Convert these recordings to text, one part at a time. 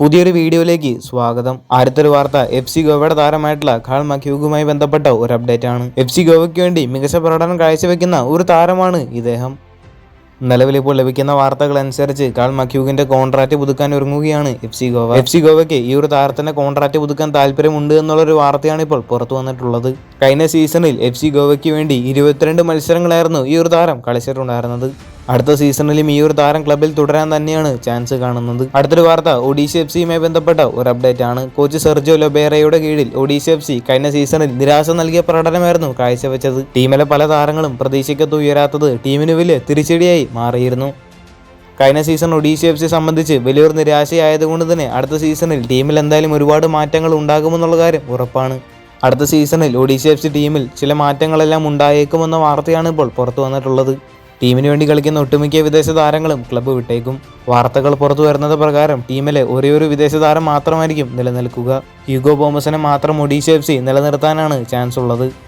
പുതിയൊരു വീഡിയോയിലേക്ക് സ്വാഗതം. ആദ്യത്തൊരു വാർത്ത എഫ് സി ഗോവയുടെ താരമായിട്ടുള്ള ഖാൾ മക്യൂഗുമായി ബന്ധപ്പെട്ട ഒരു അപ്ഡേറ്റ് ആണ് എഫ് സി ഗോവയ്ക്ക് വേണ്ടി മികച്ച പ്രകടനം കാഴ്ചവെക്കുന്ന ഒരു താരമാണ് ഇദ്ദേഹം. നിലവിലിപ്പോൾ ലഭിക്കുന്ന വാർത്തകൾ അനുസരിച്ച് കാൾ മക്യൂഗിന്റെ കോൺട്രാക്ട് പുതുക്കാൻ ഒരുങ്ങുകയാണ് F C Goa. F C ഗോവയ്ക്ക് ഈ ഒരു താരത്തിന്റെ കോൺട്രാക്റ്റ് പുതുക്കാൻ താല്പര്യമുണ്ട് എന്നുള്ളൊരു വാർത്തയാണ് ഇപ്പോൾ പുറത്തു വന്നിട്ടുള്ളത്. കഴിഞ്ഞ സീസണിൽ എഫ് സി ഗോവയ്ക്ക് വേണ്ടി ഇരുപത്തിരണ്ട് മത്സരങ്ങളായിരുന്നു ഈ ഒരു താരം കളിച്ചിട്ടുണ്ടായിരുന്നത്. അടുത്ത സീസണിലും ഈ ഒരു താരം ക്ലബിൽ തുടരാൻ തന്നെയാണ് ചാൻസ് കാണുന്നത്. അടുത്തൊരു വാർത്ത ഒഡീഷ എഫ് സിയുമായി ബന്ധപ്പെട്ട ഒരു അപ്ഡേറ്റ് ആണ്. കോച്ച് സെർജോ ലൊബേറയുടെ കീഴിൽ ഒഡീഷ എഫ് സി കഴിഞ്ഞ സീസണിൽ നിരാശ നൽകിയ പ്രകടനമായിരുന്നു കാഴ്ചവെച്ചത്. ടീമിലെ പല താരങ്ങളും പ്രതീക്ഷയ്ക്കത്ത് ഉയരാത്തത് ടീമിന് വലിയ തിരിച്ചടിയായി മാറിയിരുന്നു. കഴിഞ്ഞ സീസൺ ഒഡീഷ എഫ് സി സംബന്ധിച്ച് വലിയൊരു നിരാശയായതുകൊണ്ട് തന്നെ അടുത്ത സീസണിൽ ടീമിൽ എന്തായാലും ഒരുപാട് മാറ്റങ്ങൾ ഉണ്ടാകുമെന്നുള്ള കാര്യം ഉറപ്പാണ്. അടുത്ത സീസണിൽ ഒഡീഷ എഫ് സി ടീമിൽ ചില മാറ്റങ്ങളെല്ലാം ഉണ്ടായേക്കുമെന്ന വാർത്തയാണ് ഇപ്പോൾ പുറത്തു വന്നിട്ടുള്ളത്. ടീമിന് വേണ്ടി കളിക്കുന്ന ഒട്ടുമിക്ക വിദേശ താരങ്ങളും ക്ലബ്ബ് വിട്ടേക്കും. വാർത്തകൾ പുറത്തു വരുന്നത് പ്രകാരം ടീമിലെ ഒരേ ഒരു വിദേശ താരം മാത്രമായിരിക്കും നിലനിൽക്കുക. ഹ്യൂഗോ ബോമസിനെ മാത്രം ഒഡീഷ എഫ് സി നിലനിർത്താനാണ് ചാൻസ് ഉള്ളത്.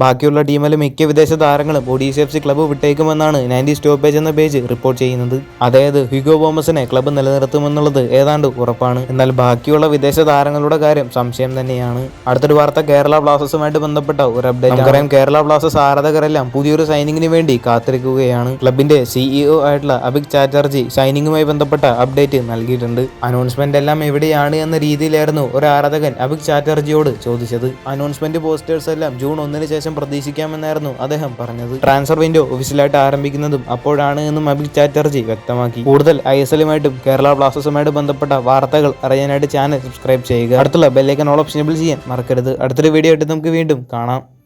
ബാക്കിയുള്ള ടീമിലെ മിക്ക വിദേശ താരങ്ങളും ഒഡീഷ എഫ് സി ക്ലബ്ബ് വിട്ടേക്കുമെന്നാണ് നയന്റി സ്റ്റോപ്പേജ് എന്ന പേജ് റിപ്പോർട്ട് ചെയ്യുന്നത്. അതായത് ഹ്യൂഗോ ബോമസിനെ ക്ലബ്ബ് നിലനിർത്തുമെന്നുള്ളത് ഏതാണ്ട് ഉറപ്പാണ്. എന്നാൽ ബാക്കിയുള്ള വിദേശ താരങ്ങളുടെ കാര്യം സംശയം തന്നെയാണ്. അടുത്തൊരു വാർത്ത കേരള ബ്ലാസ്റ്റേഴ്സുമായിട്ട് ബന്ധപ്പെട്ട ഒരു അപ്ഡേറ്റ് നമുക്കറിയാം കേരള ബ്ലാസ്റ്റേഴ്സ് ആരാധകരെല്ലാം പുതിയൊരു സൈനിങ്ങിന് വേണ്ടി കാത്തിരിക്കുകയാണ്. ക്ലബിന്റെ സിഇഒ ആയിട്ടുള്ള അഭിക് ചാറ്റർജി സൈനിങ്ങുമായി ബന്ധപ്പെട്ട അപ്ഡേറ്റ് നൽകിയിട്ടുണ്ട്. അനൗൺസ്മെന്റ് എല്ലാം എവിടെയാണ് എന്ന രീതിയിലായിരുന്നു ഒരു ആരാധകൻ അഭിക് ചാറ്റർജിയോട് ചോദിച്ചത്. അനൗൺസ്മെന്റ് പോസ്റ്റേഴ്സ് എല്ലാം ജൂൺ ഒന്നിന് ശേഷം പ്രതീക്ഷിക്കാമെന്നായിരുന്നു അദ്ദേഹം പറഞ്ഞത്. ട്രാൻസ്ഫർ വിൻഡോ ഒഫീഷ്യലായിട്ട് ആരംഭിക്കുന്നതും അപ്പോഴാണ് എന്നും അഭിൽ ചാറ്റർജി വ്യക്തമാക്കി. കൂടുതൽ ഐ എസ് എല്ലുമായിട്ടും കേരള ബ്ലാസ്റ്റേഴ്സുമായിട്ട് ബന്ധപ്പെട്ട വാർത്തകൾ അറിയാനായിട്ട് ചാനൽ സബ്സ്ക്രൈബ് ചെയ്യുക. അടുത്തുള്ള ബെല്ലൈക്കൻ ഓൾ ഓപ്ഷൻ ചെയ്യാൻ മറക്കരുത്. അടുത്തൊരു വീഡിയോ ആയിട്ട് നമുക്ക് വീണ്ടും കാണാം.